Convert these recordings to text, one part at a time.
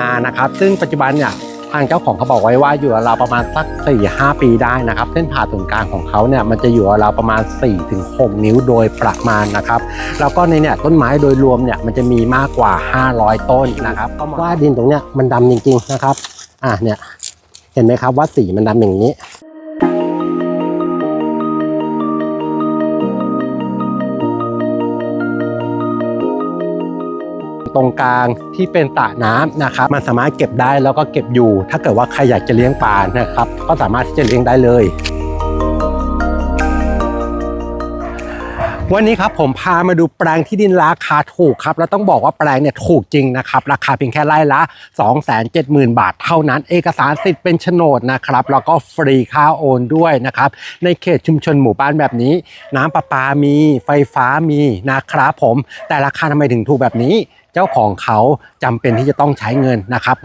นานะครับ ซึ่งปัจจุบันเนี่ยทางเจ้าของเขาบอกไว้ว่าอยู่ราวประมาณสัก4 5ปีได้นะครับ เส้นผ่าศูนย์กลางของเขาเนี่ยมันจะอยู่ราวประมาณ4-6นิ้วโดยประมาณนะครับ แล้วก็ในเนี่ยต้นไม้โดยรวมเนี่ยมันจะมีมากกว่า 500 ต้นนะครับก็ว่าดินตรงเนี้ยมันดำจริงๆนะครับ อะเนี่ยเห็นไหมครับว่าสีมันดำอย่างนี้ ตรงกลางที่เป็นสระน้ำนะครับ มันสามารถเก็บได้แล้วก็เก็บอยู่ ถ้าเกิดว่าใครอยากจะเลี้ยงปลานะครับ ก็สามารถที่จะเลี้ยงได้เลยวันนี้ครับผมพามาดูแปลงที่ดินราคาถูกครับแล้วต้องบอกว่าแปลงเนี่ยถูกจริงนะครับ ราคาเพียงแค่ไร่ละ 270,000 บาทเท่านั้น เอกสารสิทธิ์เป็นโฉนดนะครับแล้วก็ฟรีค่าโอนด้วยนะครับ ในเขตชุมชนหมู่บ้านแบบนี้ น้ำประปามีไฟฟ้ามีนะครับผมแต่ราคาทำไมถึงถูกแบบนี้ เจ้าของเขาจำเป็นที่จะต้องใช้เงินนะครับ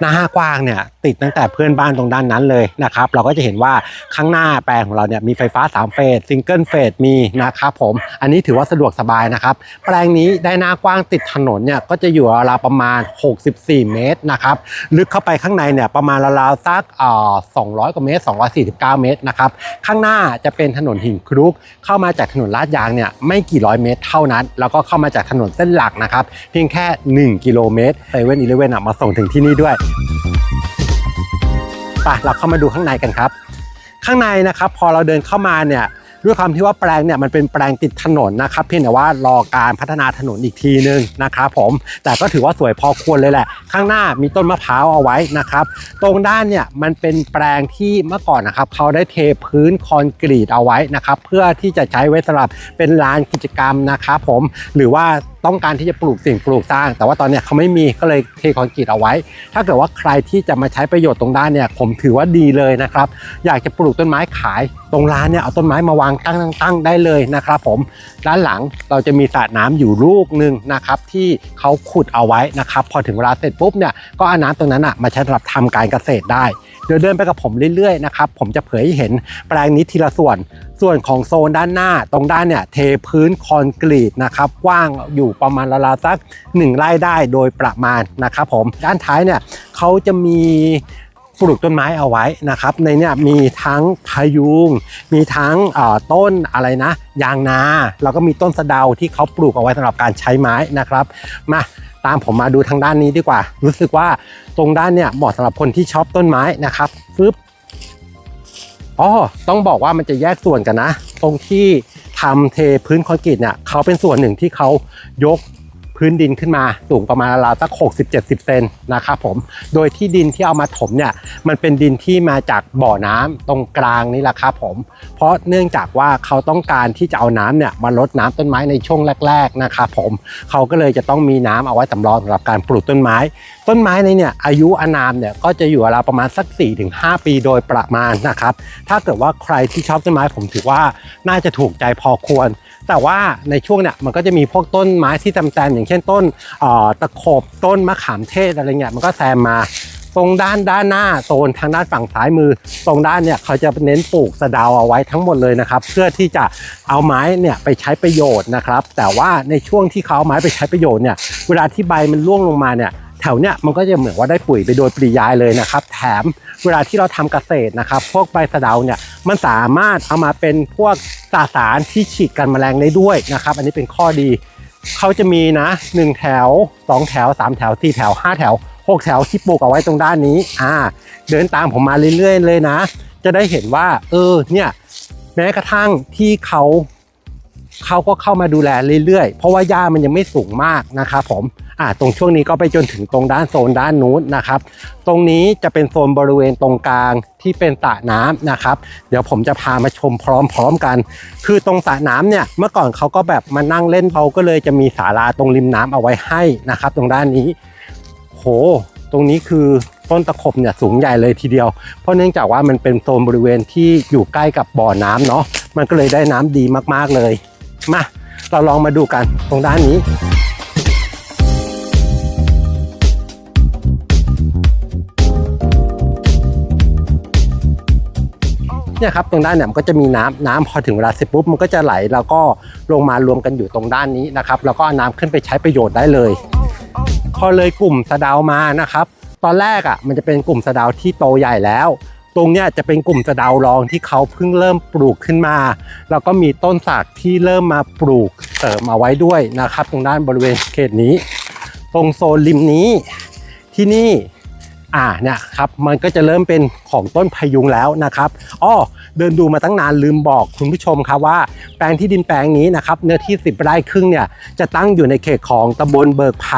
หน้ากว้างเนี่ยติดตั้งแต่เพื่อนบ้านตรงด้านนั้นเลยนะครับ เราก็จะเห็นว่าข้างหน้าแปลงของเราเนี่ยมีไฟฟ้า 3 เฟสซิงเกิลเฟสมีนะครับผมอันนี้ถือว่าสะดวกสบายนะครับ แปลงนี้ได้หน้ากว้างติดถนนเนี่ยก็จะอยู่ราวประมาณ 64 เมตรนะครับลึกเข้าไปข้างในเนี่ยประมาณราวๆสักเอ่อ200 กว่าเมตร 249 เมตรนะครับข้างหน้าจะเป็นถนนหินครุก เข้ามาจากถนนลาดยางเนี่ยไม่กี่ร้อยเมตรเท่านั้น แล้วก็เข้ามาจากถนนเส้นหลักนะครับเพียงแค่ค่ 1 กิโลเมตรเซเว่นอีเลเว่นมาส่งถึงที่นี่ด้วยไปเราเข้ามาดูข้างในกันครับ ข้างในนะครับพอเราเดินเข้ามาเนี่ยด้วยความที่ว่าแปลงเนี่ยมันเป็นแปลงติดถนนนะครับเพียงแต่ว่ารอการพัฒนาถนนอีกทีนึงนะครับผมแต่ก็ถือว่าสวยพอควรเลยแหละ ข้างหน้ามีต้นมะพร้าวเอาไว้นะครับ ตรงด้านเนี่ยมันเป็นแปลงที่เมื่อก่อนนะครับเขาได้เทพื้นคอนกรีตเอาไว้นะครับเพื่อที่จะใช้ไว้สำหรับเป็นลานกิจกรรมนะครับผมหรือว่าต้องการที่จะปลูกสิ่งปลูกสร้าง แต่ว่าตอนเนี้ยเขาไม่มีก็เลยเทคอนกรีตเอาไว้ ถ้าเกิดว่าใครที่จะมาใช้ประโยชน์ตรงด้านเนี่ยผมถือว่าดีเลยนะครับ อยากจะปลูกต้นไม้ขายตรงร้านเนี่ยเอาต้นไม้มาวางตั้งตั้งได้เลยนะครับผมด้านหลังเราจะมีสระน้ำอยู่ลูกหนึ่งนะครับที่เขาขุดเอาไว้นะครับพอถึงเวลาเสร็จปุ๊บเนี่ยก็เอาน้ำตรงนั้นอะมาใช้สำหรับทำการเกษตรได้ เดี๋ยวเดินไปกับผมเรื่อยๆนะครับผมจะเผยให้เห็นแปลงนี้ทีละส่วน ส่วนของโซนด้านหน้าตรงด้านเนี่ยเทพื้นคอนกรีตนะครับกว้างอยู่ประมาณราวๆสัก1ไร่ได้โดยประมาณนะครับผมด้านท้ายเนี่ยเขาจะมีปลูกต้นไม้เอาไว้นะครับ ในเนี่ยมีทั้งพายุง มีทั้งต้นอะไรนะ ยางนา แล้วก็มีต้นสะเดาที่เขาปลูกเอาไว้สำหรับการใช้ไม้นะครับ มา ตามผมมาดูทางด้านนี้ดีกว่า รู้สึกว่าตรงด้านเนี่ยเหมาะสำหรับคนที่ชอบต้นไม้นะครับฟึบอ๋อต้องบอกว่ามันจะแยกส่วนกันนะ ตรงที่ทำเทพื้นคอนกรีตเนี่ยเขาเป็นส่วนหนึ่งที่เขายก พื้นดินขึ้นมาสูงประมาณราวสัก60-70 เซนนะครับผม โดยที่ดินที่เอามาถมเนี่ยมันเป็นดินที่มาจากบ่อน้ำตรงกลางนี่แหละครับผม เพราะเนื่องจากว่าเขาต้องการที่จะเอาน้ำเนี่ยมาลดน้ำต้นไม้ในช่วงแรก ๆนะครับผมเขาก็เลยจะต้องมีน้ำเอาไว้สำรองสำหรับการปลูกต้นไม้ ต้นไม้ในเนี่ยอายุอานามเนี่ยก็จะอยู่ราวประมาณสัก 4-5 ปีโดยประมาณนะครับถ้าเกิดว่าใครที่ชอบต้นไม้ผมถือว่าน่าจะถูกใจพอควร แต่ว่าในช่วงเนี่ยมันก็จะมีพวกต้นไม้ที่จำแซมอย่างเช่นต้นตะขบต้นมะขามเทศอะไรเงี้ยมันก็แซมมาตรงด้านด้านหน้าโซนทางด้านฝั่งซ้ายมือ ตรงด้านเนี่ยเขาจะเน้นปลูกสะดาเอาไว้ทั้งหมดเลยนะครับ เพื่อที่จะเอาไม้เนี่ยไปใช้ประโยชน์นะครับ แต่ว่าในช่วงที่เขาเอาไม้ไปใช้ประโยชน์เนี่ยเวลาที่ใบมันร่วงลงมาเนี่ยแถวเนี้ยมันก็จะเหมือนว่าได้ปุ๋ยไปโดยปริยายเลยนะครับ แถมเวลาที่เราทำเกษตรนะครับ พวกใบสะเดาเนี่ยมันสามารถเอามาเป็นพวก สาสารที่ฉีดกันแมลงได้ด้วยนะครับ อันนี้เป็นข้อดี เขาจะมีนะ 1 แถว 2 แถว 3 แถว 4 แถว 5 แถว 6 แถวที่ปลูกเอาไว้ตรงด้านนี้อ่าเดินตามผมมาเรื่อยๆเลยนะ จะได้เห็นว่า เออเนี่ยแม้กระทั่งที่เขา เขาก็เข้ามาดูแลเรื่อยๆ เพราะว่าหญ้ามันยังไม่สูงมากนะครับผมอ่าตรงช่วงนี้ก็ไปจนถึงตรงด้านโซนด้านนู้นนะครับ ตรงนี้จะเป็นโซนบริเวณตรงกลางที่เป็นสระน้ำนะครับ เดี๋ยวผมจะพามาชมพร้อมๆกัน คือตรงสระน้ำเนี่ยเมื่อก่อนเขาก็แบบมานั่งเล่นเขาก็เลยจะมีศาลาตรงริมน้ำเอาไว้ให้นะครับ ตรงด้านนี้ โห ตรงนี้คือต้นตะขบเนี่ยสูงใหญ่เลยทีเดียว เพราะเนื่องจากว่ามันเป็นโซนบริเวณที่อยู่ใกล้กับบ่อน้ำเนาะมันก็เลยได้น้ำดีมากๆเลย มา เราลองมาดูกันตรงด้านนี้เนี่ยครับตรงด้านเนี่ยมันก็จะมีน้ำน้ำพอถึงเวลาเสร็จปุ๊บมันก็จะไหลแล้วก็ลงมารวมกันอยู่ตรงด้านนี้นะครับแล้วก็เอาน้ำขึ้นไปใช้ประโยชน์ได้เลย พอเลยกลุ่มสะดาวมานะครับ ตอนแรกอะมันจะเป็นกลุ่มสะดาวที่โตใหญ่แล้ว ตรงเนี้ยจะเป็นกลุ่มสะดาวรองที่เขาเพิ่งเริ่มปลูกขึ้นมา แล้วก็มีต้นสักที่เริ่มมาปลูกเสริมเอาไว้ด้วยนะครับ ตรงด้านบริเวณเขตนี้ ตรงโซนริมนี้ที่นี่อ่าเนี่ยครับมันก็จะเริ่มเป็นของต้นพยุงแล้วนะครับอ้อ เดินดูมาตั้งนานลืมบอกคุณผู้ชมครับว่าแปลงที่ดินแปลงนี้นะครับเนื้อที่ 10 ไร่ครึ่งเนี่ยจะตั้งอยู่ในเขตของตำบลเบิกไพร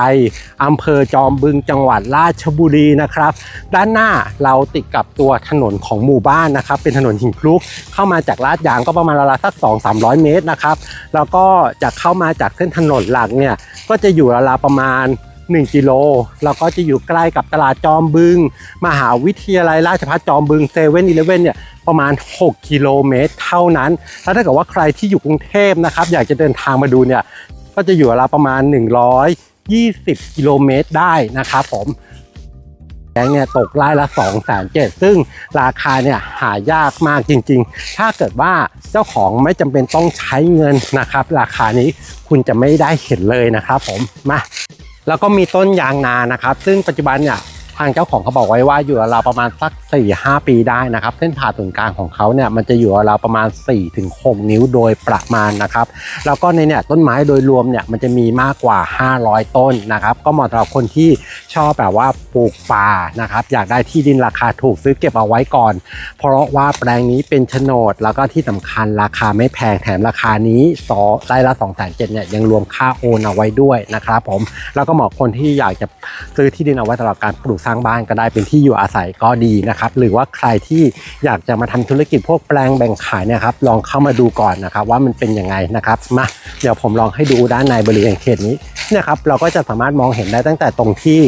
อำเภอจอมบึงจังหวัดราชบุรีนะครับ ด้านหน้าเราติดกับตัวถนนของหมู่บ้านนะครับ เป็นถนนหินคลุก เข้ามาจากลาดยางก็ประมาณราวๆสัก2 3 0 0 เมตรนะครับแล้วก็จะเข้ามาจากเส้นถนนหลักเนี่ยก็จะอยู่ราวๆประมาณ 1กิโลแล้วก็จะอยู่ใกล้กับตลาดจอมบึง มหาวิทยาลัยราชภัฏจอมบึงเซเว่นอีเลฟเว่นเนี่ยประมาณ 6 กิโลเมตรเท่านั้น แล้วถ้าเกิดว่าใครที่อยู่กรุงเทพนะครับ อยากจะเดินทางมาดูเนี่ย ก็จะอยู่ราวประมาณ 120 กิโลเมตรได้นะครับผมแบงเนี่ยตกไร่ละ2องแสนเจ็ดซึ่งราคาเนี่ยหายากมากจริง ๆ ถ้าเกิดว่าเจ้าของไม่จำเป็นต้องใช้เงินนะครับ ราคานี้คุณจะไม่ได้เห็นเลยนะครับผมมา แล้วก็มีต้นยางนานะครับ ซึ่งปัจจุบันเนี่ย ทางเจ้าของเขาบอกไว้ว่าอยู่ราวประมาณสัก 4-5 ปีได้นะครับ เส้นผ่าศูนย์กลางของเขาเนี่ยมันจะอยู่ราวประมาณ 4-6 นิ้วโดยประมาณนะครับ แล้วก็ในเนี่ยต้นไม้โดยรวมเนี่ยมันจะมีมากกว่า 500 ต้นนะครับ ก็เหมาะสำหรับคนที่ชอบแบบว่าปลูกป่านะครับ อยากได้ที่ดินราคาถูกซื้อเก็บเอาไว้ก่อน เพราะว่าแปลงนี้เป็นโฉนด แล้วก็ที่สำคัญราคาไม่แพงแถมราคานี้สอไร่ละ2 7 0 0 0เนี่ยยังรวมค่าโอนเอาไว้ด้วยนะครับผมแล้วก็เหมาะคนที่อยากจะซื้อที่ดินเอาไว้สำหรับการปลูกสร้างางบ้านก็ได้เป็นที่อยู่อาศัยก็ดีนะครับหรือว่าใครที่อยากจะมาทำธุรกิจพวกแปลงแบ่งขายนะครับลองเข้ามาดูก่อนนะครับว่ามันเป็นยังไงนะครับมาเดี๋ยวผมลองให้ดูด้านในบริเวณเขตนี้เนี่ยครับเราก็จะสามารถมองเห็นได้ตั้งแต่ตรงที่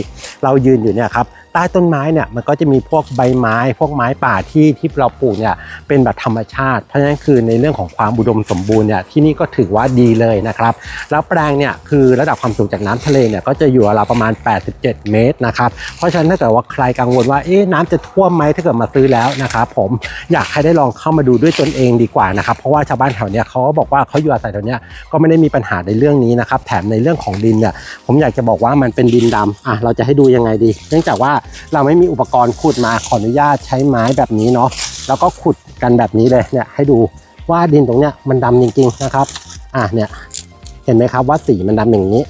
เรายืนอยู่เนี่ยครับ ใต้ต้นไม้เนี่ยมันก็จะมีพวกใบไม้ พวกไม้ป่าที่ที่เราปลูกเนี่ยเป็นแบบธรรมชาติ เพราะฉะนั้นคือในเรื่องของความอุดมสมบูรณ์เนี่ยที่นี่ก็ถือว่าดีเลยนะครับแล้วแปลงเนี่ยคือระดับความสูงจากน้ำทะเลเนี่ยก็จะอยู่ราวประมาณ 87 เมตรนะครับเพราะฉะนั้นถ้าเกิดว่าใครกังวลว่าเอ๊ะน้ำจะท่วมไหมถ้าเกิดมาซื้อแล้วนะครับผมอยากให้ได้ลองเข้ามาดูด้วยตนเองดีกว่านะครับเพราะว่าชาวบ้านแถวเนี้ยเขาก็บอกว่าเขาอยู่อาศัยแถวเนี้ยก็ไม่ได้มีปัญหาในเรื่องนี้นะครับแถมในเรื่องของดินเนี่ยผมอยากจะบอกว่ามันเป็นดินดำอะเราจะให้ดูยังไงดี เนื่องจากว่าเราไม่มีอุปกรณ์ขุดมาขออนุญาตใช้ไม้แบบนี้เนาะแล้วก็ขุดกันแบบนี้เลยเนี่ยให้ดูว่าดินตรงเนี้ยมันดำจริงๆนะครับ อะเนี่ยเห็นไหมครับว่าสีมันดำอย่างนี้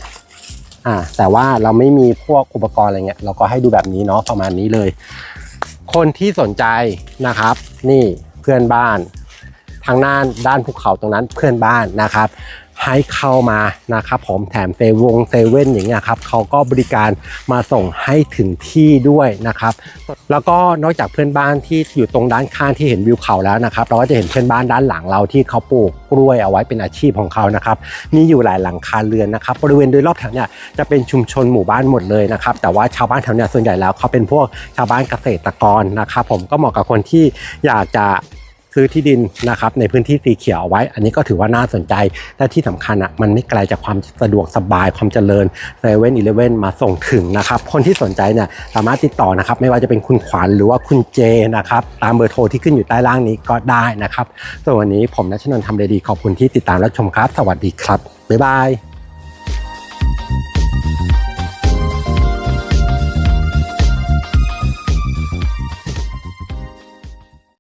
อ่า แต่ว่าเราไม่มีพวกอุปกรณ์อะไรเงี้ยเราก็ให้ดูแบบนี้เนาะประมาณนี้เลย คนที่สนใจนะครับ นี่เพื่อนบ้าน ทางด้านด้านภูเขาตรงนั้นเพื่อนบ้านนะครับ ให้เข้ามานะครับผมแถมเซวงเซเว่นอย่างเงี้ยครับเขาก็บริการมาส่งให้ถึงที่ด้วยนะครับแล้วก็นอกจากเพื่อนบ้านที่อยู่ตรงด้านข้างที่เห็นวิวเขาแล้วนะครับเราก็จะเห็นเพื่อนบ้านด้านหลังเราที่เขาปลูกกล้วยเอาไว้เป็นอาชีพของเขานะครับมีอยู่หลายหลังคาเรือนนะครับบริเวณโดยรอบแถวเนี่ยจะเป็นชุมชนหมู่บ้านหมดเลยนะครับแต่ว่าชาวบ้านแถวเนี่ยส่วนใหญ่แล้วเขาเป็นพวกชาวบ้านเกษตรกรนะครับผมก็เหมาะกับคนที่อยากจะ ซื้อที่ดินนะครับในพื้นที่สีเขียวเอาไว้ อันนี้ก็ถือว่าน่าสนใจ และที่สำคัญอะมันไม่ไกลจากความสะดวกสบายความเจริญเซเว่นอีเลเว่นมาส่งถึงนะครับ คนที่สนใจเนี่ยสามารถติดต่อนะครับ ไม่ว่าจะเป็นคุณขวัญหรือว่าคุณเจนะครับตามเบอร์โทรที่ขึ้นอยู่ใต้ล่างนี้ก็ได้นะครับส่วนวันนี้ผมนัชนนท์ทำเดดีขอบคุณที่ติดตามและชมครับ สวัสดีครับบ๊ายบาย